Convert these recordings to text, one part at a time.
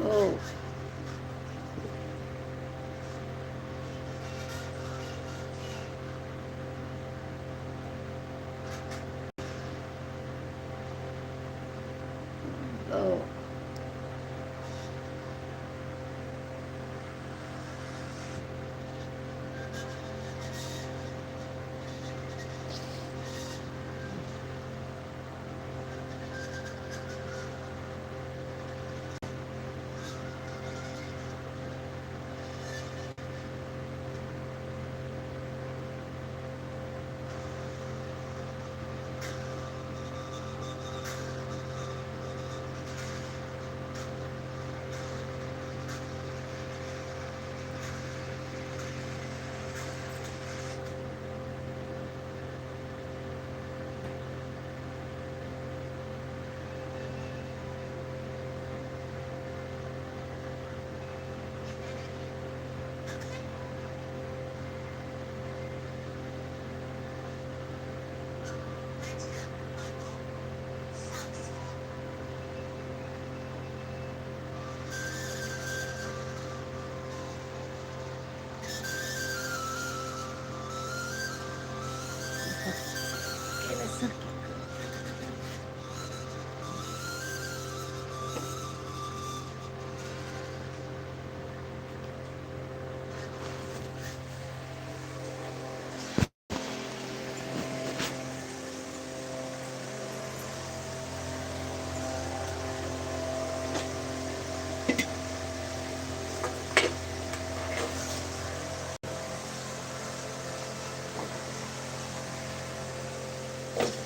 Oh.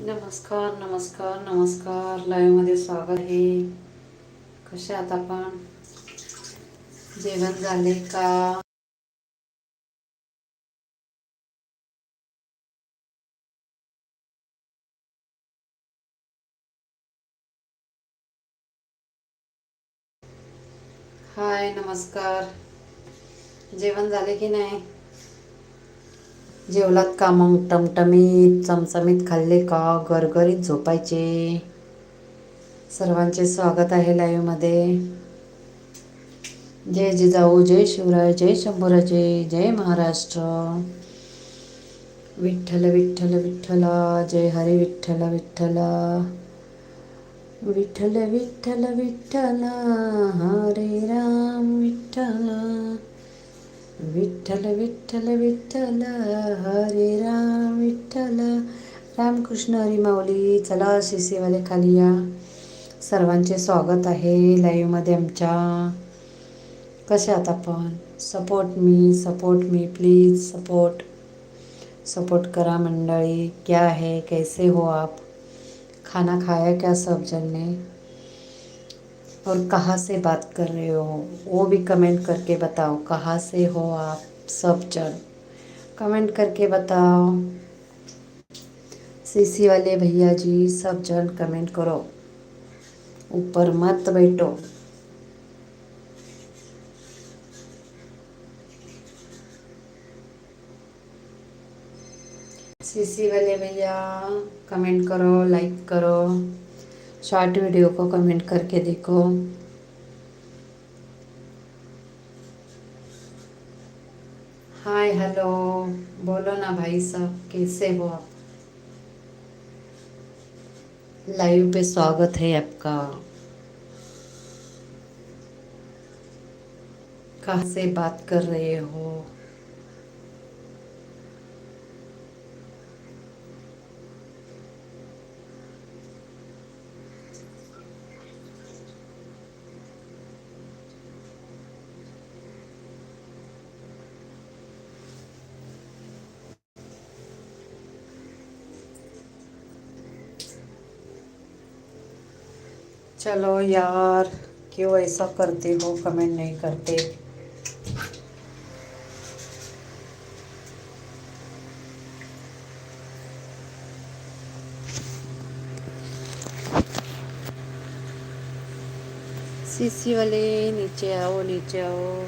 नमस्कार नमस्कार नमस्कार. लाईव्हमध्ये स्वागत आहे. कसे आहात आपण? जेवण झाले का? हाय नमस्कार. जेवण झाले की नाही? जेवलात का मग? टमटमीत चमचमीत खाल्ले का? गरगरीत झोपायचे. सर्वांचे स्वागत आहे लाईव्हमध्ये. जय जिजाऊ जय शिवराय जय शंभूराजे जय महाराष्ट्र. विठ्ठल विठ्ठल विठ्ठला जय हरी विठ्ठल विठ्ठला. विठ्ठल विठ्ठल विठ्ठल हरे राम विठ्ठल. विठ्ठल विठ्ठल विठ्ठल हरे राम विठ्ठल. रामकृष्ण हरी माऊली चला शिसेवाले खाली या सर्वांचे स्वागत आहे लाईव्हमध्ये आमच्या. कसे आहात आपण? सपोर्ट मी सपोर्ट मी प्लीज सपोर्ट सपोर्ट करा मंडळी. क्या है? कैसे हो आप? खाना खाया क्या सब जन ने? और कहाँ से बात कर रहे हो? वो भी कमेंट करके बताओ, कहाँ से हो आप सब जन? कमेंट करके बताओ। सीसी वाले भैया जी, सब जन कमेंट करो। ऊपर मत बैठो। सीसी वाले भैया कमेंट करो लाइक करो। शॉर्ट वीडियो को कमेंट करके देखो। Hi, hello. बोलो ना भाई साहब, कैसे हो आप? लाइव पे स्वागत है आपका। कहाँ से बात कर रहे हो? चलो यार, क्यों ऐसा करते हो? कमेंट नहीं करते। सीसी वाले, नीचे आओ नीचे आओ।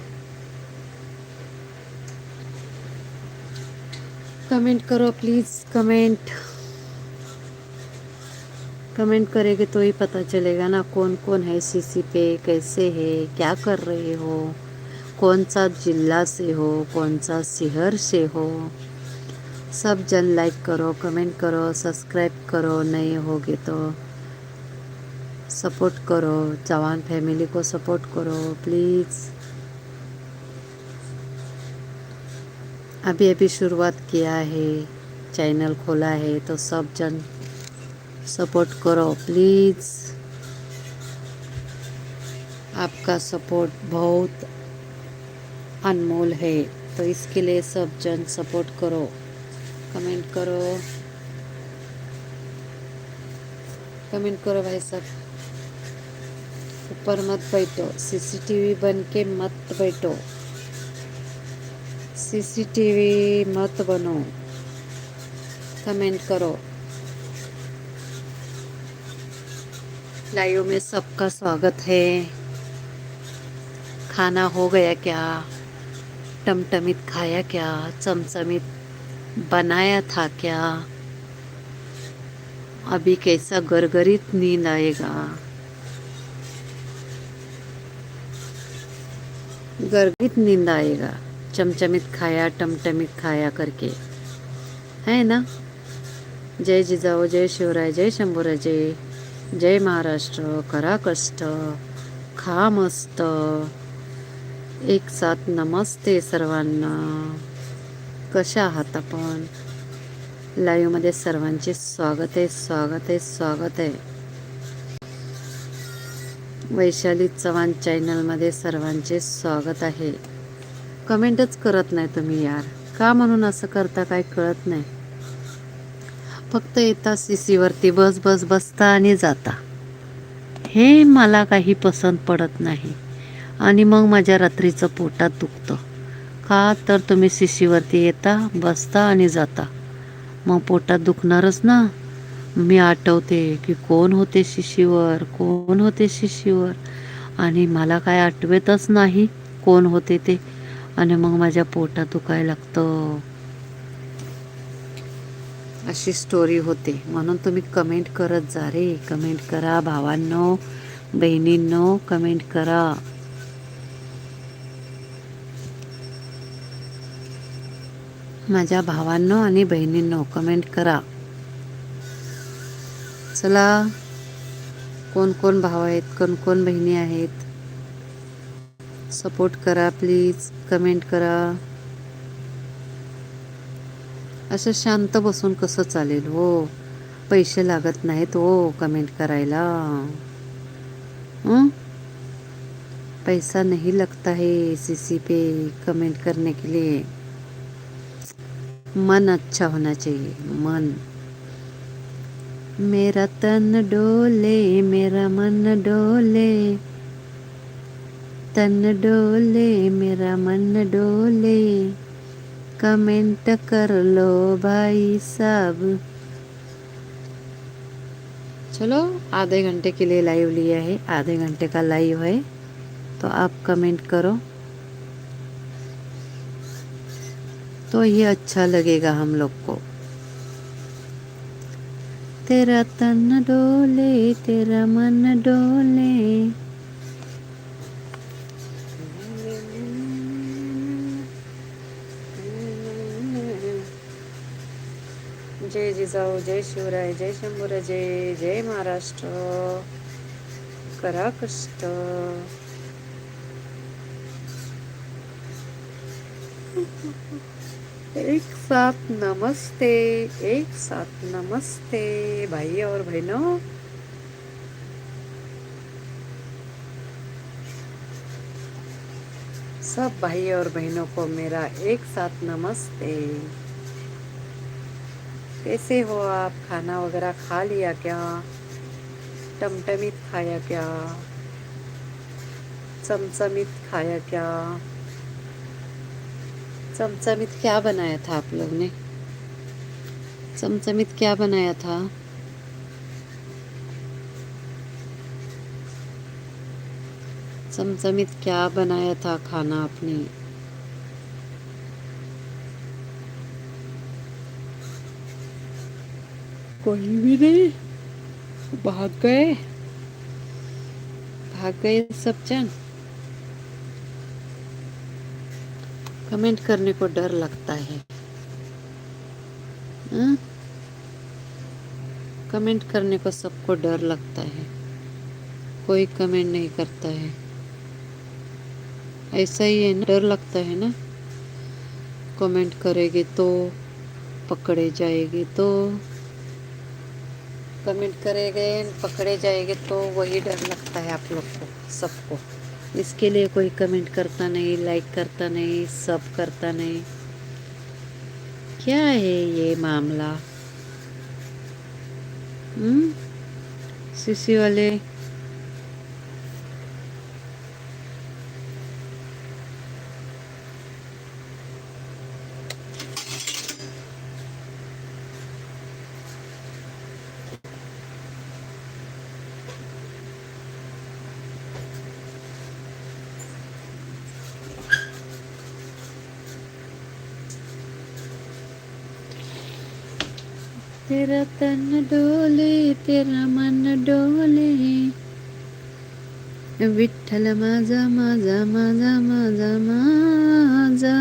कमेंट करो प्लीज़ कमेंट कमेंट करेंगे तो ही पता चलेगा ना कौन कौन है सीसी पे, कैसे है, क्या कर रहे हो, कौन सा जिला से हो, कौन सा शहर से हो। सब जन लाइक करो कमेंट करो सब्सक्राइब करो, नए होगे तो सपोर्ट करो, जवान फैमिली को सपोर्ट करो प्लीज़ अभी अभी शुरुआत किया है चैनल खोला है तो सब जन सपोर्ट करो, प्लीज़। आपका सपोर्ट बहुत अनमोल है तो इसके लिए सब जन सपोर्ट करो। कमेंट करो। कमेंट करो भाई साहब। ऊपर मत बैठो, सीसीटीवी बन के मत बैठो। सीसीटीवी मत बनो। कमेंट करो। लाइव में सबका स्वागत है। खाना हो गया क्या? टमटमित खाया क्या? चमचमित बनाया था क्या? अभी कैसा गरगरित नींद आएगा? गरगरित नींद आएगा। चमचमित खाया, टमटमित खाया करके। है ना? जय जिजाऊ जय शिवराय, जय शंभूराजे जय जय महाराष्ट्र करा कष्ट खा मस्त एक साथ नमस्ते सर्वांना. कशा आहात आपण? लाईव्हमध्ये सर्वांचे स्वागत आहे स्वागत आहे स्वागत आहे. वैशाली चव्हाण चॅनलमध्ये सर्वांचे स्वागत आहे. कमेंटच करत नाही तुम्ही यार. का म्हणून असं करता काय कळत नाही? फक्त येता सी सीवरती बस बस बसता आणि जाता. हे मला काही पसंत पडत नाही. आणि मग माझ्या रात्रीचं पोटात दुखतं. का तर तुम्ही सी सीवरती येता बसता आणि जाता. मग पोटात दुखणारच ना. मी आठवते की कोण होते शिशीवर कोण होते शिशीवर आणि मला काय आठवतच नाही कोण होते ते. आणि मग माझ्या पोटात दुखायला लागतं. अशी स्टोरी होते. म्हणून तुम्ही कमेंट करत जा रे. कमेंट करा भावांनो बहिणींनो कमेंट करा. माझ्या भावांनो आणि बहिणींनो कमेंट करा. चला कोण कोण भाव आहेत कोण कोण बहिणी आहेत? सपोर्ट करा प्लीज कमेंट करा. असं शांत बसून कसं चालेल? हो. पैसे लागत नाहीत हो कमेंट करायला. पैसा नहीं लगता है सीसी पे कमेंट करने के लिए. मन अच्छा होना चाहिए मन. मेरा तन डोले मेरा मन डोले. तन डोले मेरा मन डोले. कमेंट कर लो भाई साहब। चलो, आधे घंटे के लिए लाइव लिया है, आधे घंटे का लाइव है तो आप कमेंट करो। तो ये अच्छा लगेगा हम लोग को। तेरा तन डोले, तेरा मन डोले। जिजाऊ जय शिवराय जय शंभूराजे जय महाराष्ट्र. करा कष्ट. एक साथ नमस्ते एक साथ नमस्ते भाई और बहनों. सब भाई और बहनों को मेरा एक साथ नमस्ते. कैसे हो आप? खाना वगैरह खा लिया क्या? टमटमित खाया क्या? चमचमित खाया क्या? चमचमित क्या बनाया था आप लोग ने? चमचमित क्या बनाया था? चमचमित क्या बनाया था खाना आपने? कोई भी नहीं। भाग गए। भाग गए सब जन। कमेंट करने को डर लगता है। हाँ? कमेंट करने को सबको डर लगता है। कोई कमेंट नहीं करता है। ऐसा ही है ना, डर लगता है ना। कमेंट करेगी तो पकड़े जाएगी तो। कमेंट करेंगे, पकड़े जाएँगे तो वही डर लगता है आप लोग को, सबको। इसके लिए कोई कमेंट करता नहीं लाइक करता नहीं सब करता नहीं। क्या है ये मामला? हम्म? सीसी वाले डोले तेरा मन डोले। विठ्ठल माझा माझा माझा माझा माझा।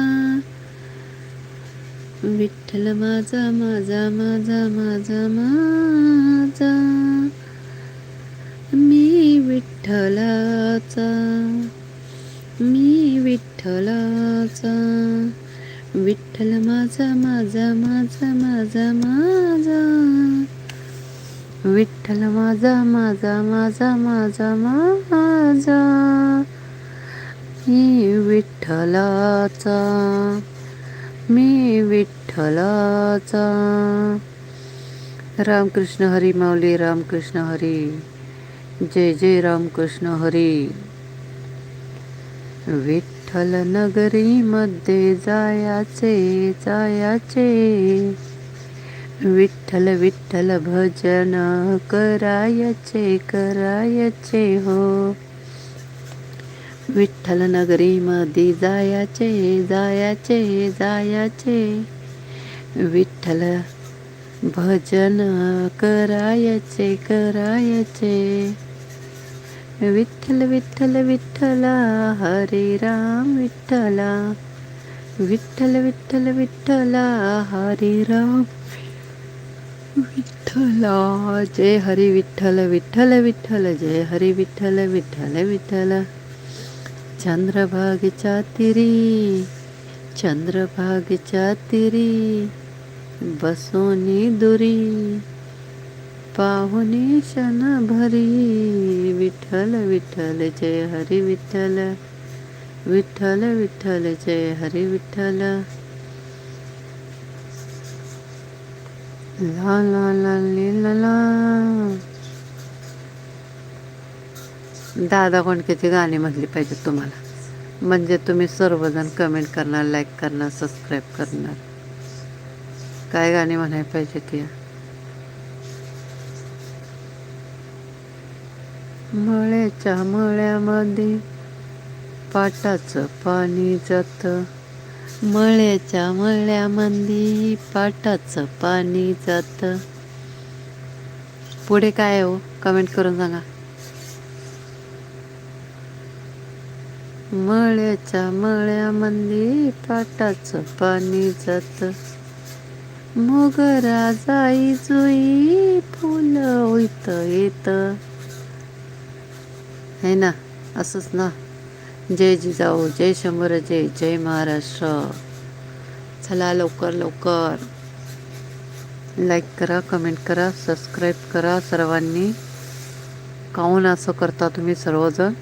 विठ्ठल माझा माझा माझा माझा माझा। मी विठ्ठलाचा मी विठ्ठलाचा। विठ्ठल माझा माझा माझा माझा माझा। विठ्ठल माझा माझा माझा माझा माझा. मी विठ्ठलाचा मी विठ्ठलाचा. रामकृष्ण हरी माऊली रामकृष्ण हरी. जय जय रामकृष्ण हरी. विठ्ठल नगरीमध्ये जायाचे जायाचे. विठ्ठल विठ्ठल भजन करायचे करायचे हो. विठ्ठल नगरीमध्ये जायाचे जायाचे जायाचे. विठ्ठल भजन करायचे करायचे. विठ्ठल विठ्ठल विठ्ठला हरे राम विठ्ठला. विठ्ठल विठ्ठल विठ्ठला हरे राम. विठ्ठल जय हरी विठ्ठल विठ्ठल विठ्ठल जय हरी विठ्ठल विठ्ठल विठ्ठल। चंद्रभागेच्या तिरी चंद्रभागेच्या तिरी बसोनी दुरी पाहुनी क्षण भरी विठ्ठल विठ्ठल जय हरी विठ्ठल विठ्ठल विठ्ठल जय हरी विठ्ठल। ला ला ला ली ला ला दादा कोणक्याची गाणी म्हटली पाहिजे तुम्हाला? म्हणजे तुम्ही सर्वजण कमेंट करणार लाईक करणार सबस्क्राईब करणार. काय गाणी म्हणायला पाहिजे ती मळ्याच्या मळ्यामध्ये पाटाचं पाणी जातं. मळ्याच्या मळ्यामंदी पाटाचं पाणी जात. पुढे काय आहे हो? कमेंट करून सांगा. मळ्याच्या मळ्यामध्ये पाटाचं पाणी जात. मोगरा जाई जुई फुलं होईत येत. है ना? असंच ना? जय जिजाऊ जय शंभर जय जय महाराष्ट्र. चला लवकर लवकर. लाईक करा कमेंट करा सबस्क्राईब करा सर्वांनी. काहून असं करता तुम्ही सर्वजण?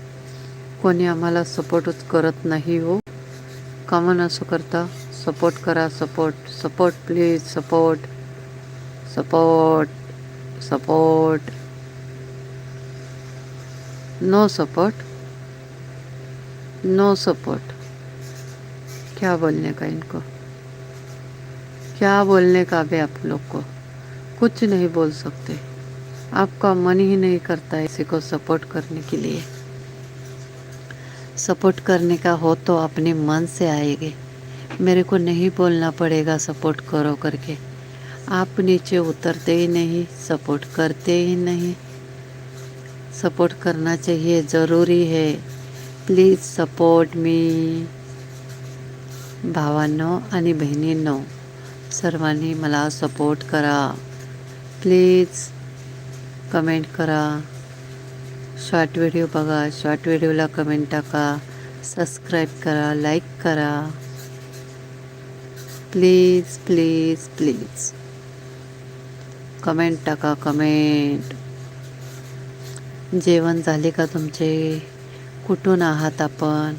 कोणी आम्हाला सपोर्टच करत नाही हो. कामन असं करता? सपोर्ट करा support support please support support support no support no support क्या बोलने का इनको? क्या बोलने का भी आप लोग को? कुछ नहीं बोल सकते। आपका मन ही नहीं करता किसी को सपोर्ट करने के लिए। सपोर्ट करने का हो तो अपने मन से आएँगे। मेरे को नहीं बोलना पड़ेगा सपोर्ट करो करके। आप नीचे उतरते ही नहीं सपोर्ट करते ही नहीं। सपोर्ट करना चाहिए, ज़रूरी है। प्लीज सपोर्ट मी भावांनो आणि बहिणींनो सर्वांनी मला सपोर्ट करा. प्लीज कमेंट करा. शॉर्ट व्हिडिओ बघा. शॉर्ट व्हिडिओला कमेंट टाका. सबस्क्राईब करा. लाईक करा. प्लीज प्लीज प्लीज कमेंट टाका. कमेंट जेवण झाले का तुमचे? कुठून आहात आपण?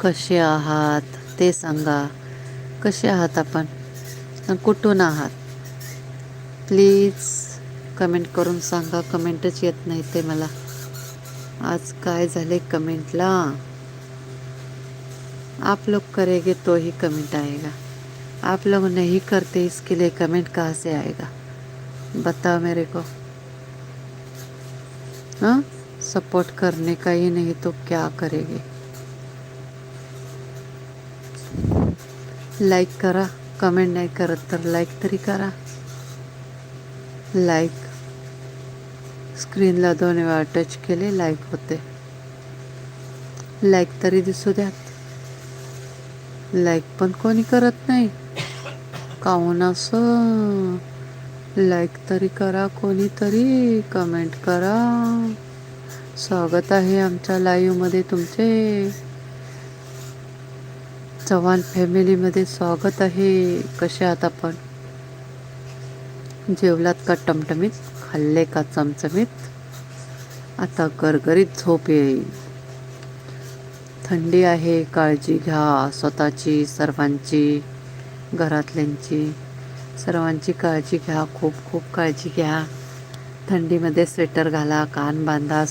कसे आहात? ते सांगा. कसे आहात आपण? कुठून आहात? प्लीज कमेंट करून सांगा. कमेंटच येत नाही ते मला. आज काय झाले कमेंटला? आप लोग करेंगे तो ही कमेंट आएगा. आप लोग नहीं करते इसके लिए कमेंट कहाँ से आएगा? बताओ मेरे को। हाँ? सपोर्ट करने का ही नहीं तो क्या करेंगे? लाईक करा कमेंट नाही करत तर लाईक तरी करा. लाईक स्क्रीनला दोन वेळा टच केले लाईक होते. लाईक तरी दिसू द्यात. लाईक पण कोणी करत नाही. काहून असं? लाईक तरी करा कोणीतरी कमेंट करा. स्वागत आहे आमच्या लाईव्हमध्ये तुमचे. चव्हाण फॅमिलीमध्ये स्वागत आहे. कसे आहात आपण? जेवलात का टमटमीत? खाल्ले का चमचमीत? आता गरगरीत झोप येईल. थंडी आहे काळजी घ्या. स्वतःची सर्वांची घरातल्यांची. सर्वांची काळजी घ्या. खूप खूप काळजी घ्या. थंडीमध्ये स्वेटर घाला कान बांधा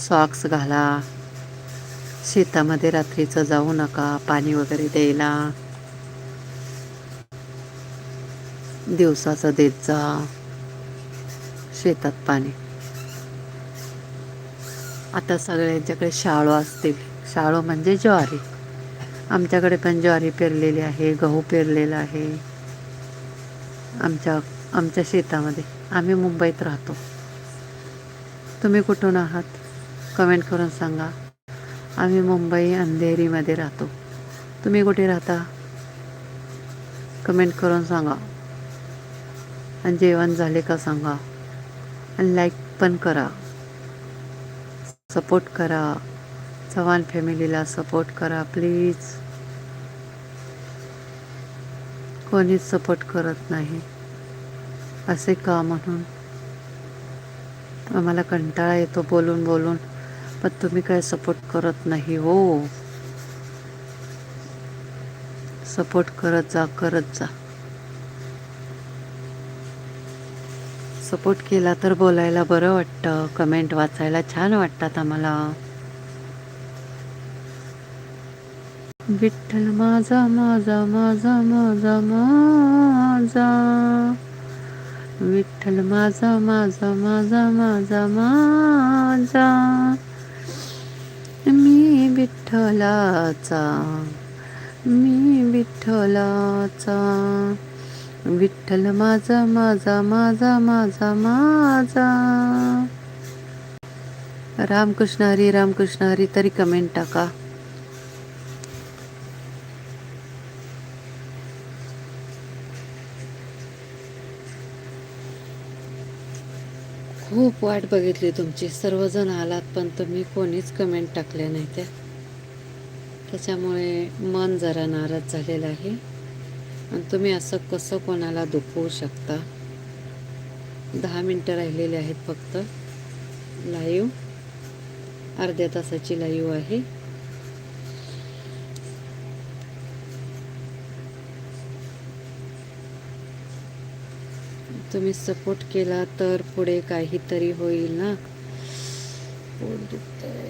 सॉक्स घाला. शेतामध्ये रात्रीचं जाऊ नका पाणी वगैरे द्यायला. दिवसाचं देत जा. शेतात पाणी. आता सगळ्यांच्याकडे शाळो असतील. शाळो म्हणजे ज्वारी. आमच्याकडे पण ज्वारी पेरलेली आहे गहू पेरलेला आहे. आमच्या आमच्या शेतामध्ये. आम्ही मुंबईत राहतो. तुम्ही कुठून आहात? कमेंट करून सांगा. आम्ही मुंबई अंधेरीमध्ये राहतो. तुम्ही कुठे राहता? कमेंट करून सांगा. आणि जेवण झाले का सांगा. आणि लाईक पण करा. सपोर्ट करा. चव्हाण फॅमिलीला सपोर्ट करा प्लीज कोणीच सपोर्ट करत नाही. असे का म्हणून? आम्हाला कंटाळा येतो बोलून बोलून. पण तुम्ही काय सपोर्ट करत नाही हो. सपोर्ट करत जा करत जा. सपोर्ट केला तर बोलायला बरं वाटतं. कमेंट वाचायला छान वाटतात आम्हाला. विठ्ठल माझा माझा माझा माझा माझा. विठ्ठल माझा माझा माझा माझा माझा. विठ्ठलाचा मी विठ्ठलाचा. विठ्ठल माझा माझा माझा माझा माझा. रामकृष्ण हरी रामकृष्ण हरी तरी कमेंट टाका. खूप वाट बघितली तुमची. सर्वजण आलात पण तुम्ही कोणीच कमेंट टाकल्या नाही त्या. त्याच्यामुळे मन जरा नाराज झालेलं आहे. आणि तुम्ही असं कसं कोणाला दुखवू शकता? दहा मिनटं राहिलेले आहेत फक्त. लाईव्ह अर्ध्या तासाची लाईव्ह आहे. तुम्ही सपोर्ट केला तर पुढे काहीतरी होईल ना? पोट दुखतंय.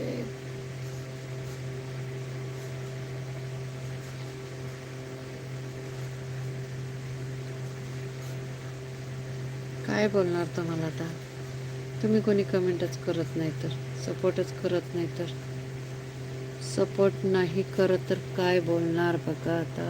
काय बोलणार तुम्हाला आता? तुम्ही कोणी कमेंटच करत नाही तर सपोर्टच करत नाही तर. सपोर्ट नाही करत तर काय बोलणार बघा आता?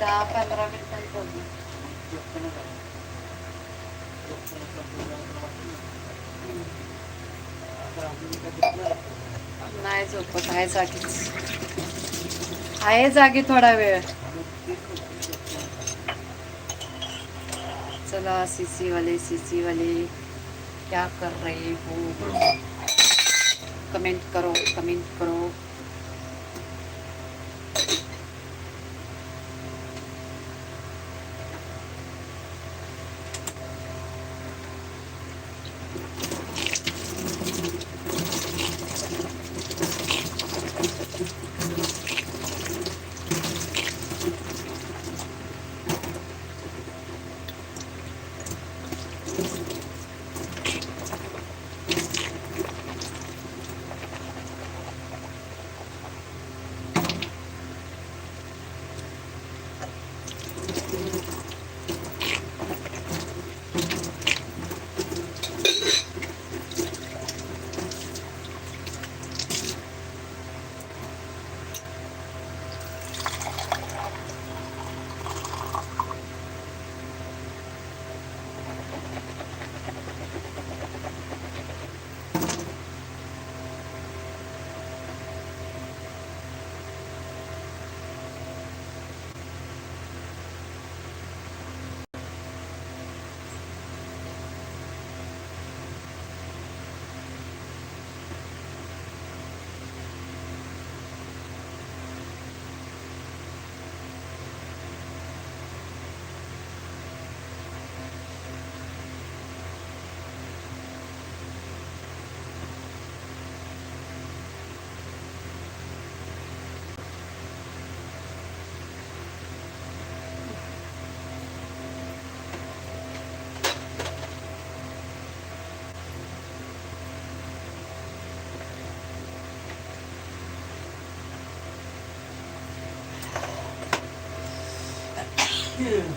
दहा पंधरा मिनिटांनी नाही झोपत आहे जागीच. आहे जागी थोडा वेळ. चला सीसी वाले सीसी वाले क्या कर रहे हो? कमेंट करो कमेंट करो. Thank you. Yeah.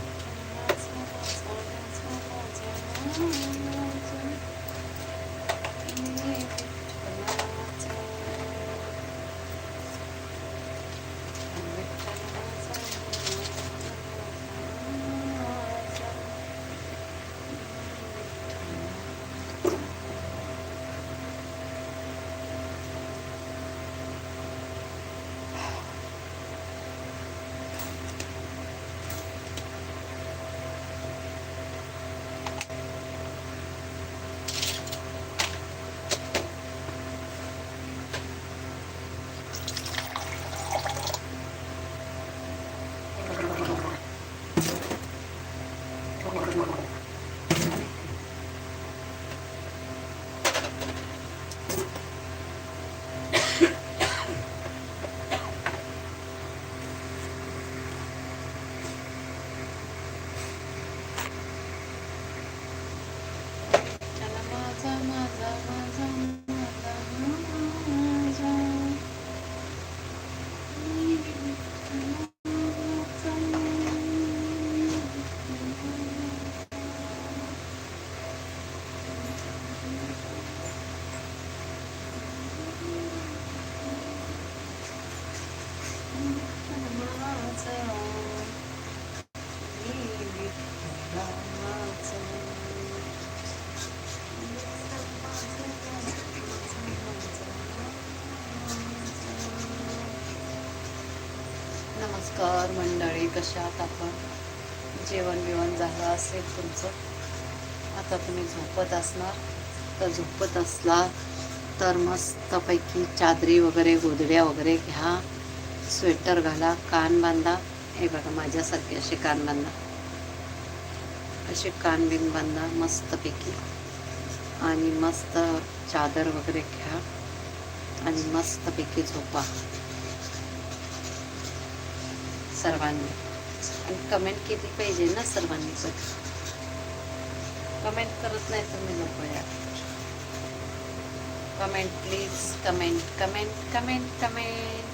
नमस्कार मंडळी कशात आपण जेवण बिवण झालं असेल तुमचं? आता तुम्ही झोपत असणार. तर झोपत असला तर मस्तपैकी चादरी वगैरे गोधड्या वगैरे घ्या. स्वेटर घाला कान बांधा. हे बघा माझ्यासारखे असे कान बांधा. असे कान बिन बांधा मस्तपैकी. आणि मस्त चादर वगैरे घ्या. आणि मस्तपैकी झोपा. सर्वांनी. आणि कमेंट केली पाहिजे ना सर्वांनी पण. कमेंट करत नाही तुम्ही लोक या comment please comment comment comment comment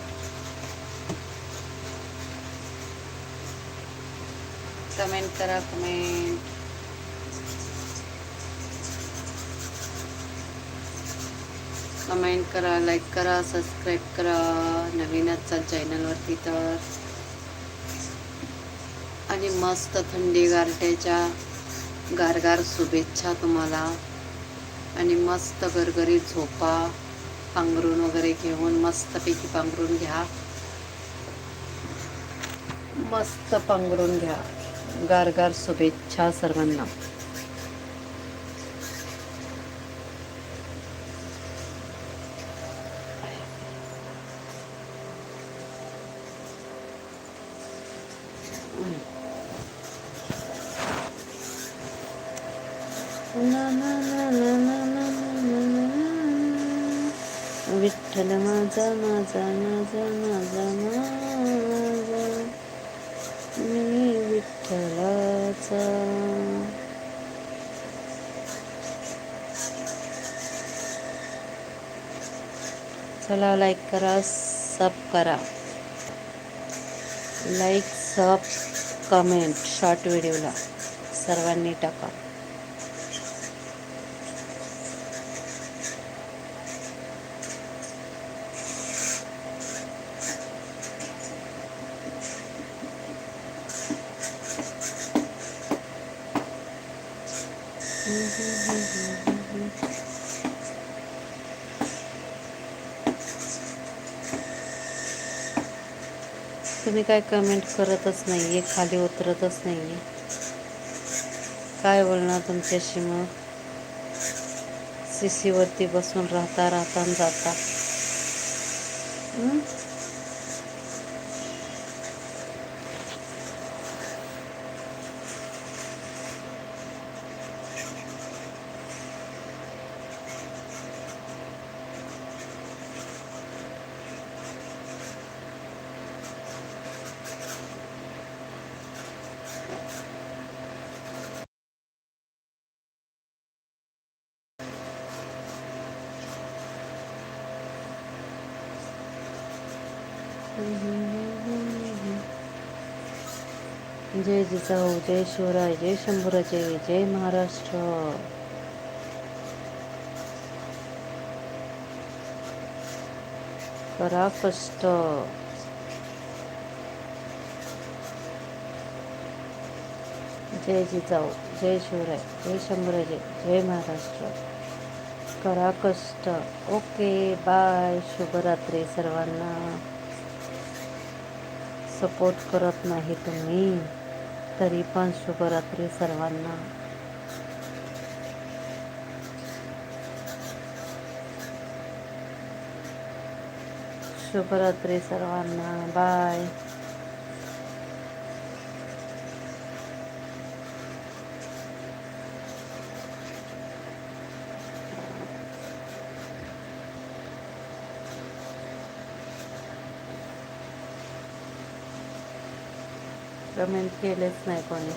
comment करा कमेंट कमेंट करा लाईक करा सबस्क्राईब करा. नवीनच चॅनलवरती तर. आणि मस्त थंडी गारट्याच्या गारगार शुभेच्छा तुम्हाला. आणि मस्त गरगरीत झोपा पांघरून वगैरे घेऊन मस्तपैकी पांघरून घ्या. मस्त पांघरून घ्या. गारगार शुभेच्छा सर्वांना. विठ्ठल माझा माझा माझा माझा माझा. मी विठ्ठलाचा. चला लाईक करा सब करा. लाईक सब कमेंट शॉर्ट व्हिडिओला सर्वांनी टाका. तुम्ही काय कमेंट करतच नाही आहे खाली उतरतच नाही आहे काय बोलणार तुमच्याशी मग? सी सीवरती बसून राहता राहता जाता. जाऊ जय जय शिवराय जय शंभूराजे जय महाराष्ट्र. करा कष्ट. जय जिजाऊ जय शिवराय जय शंभूराजे जय महाराष्ट्र. करा कष्ट. Okay bye. शुभरात्री सर्वांना. सपोर्ट करत नाही तुम्ही. तरी पण शुभरात्री सर्वांना. शुभरात्री सर्वांना. बाय कमेंट केलेच नाही कोणी.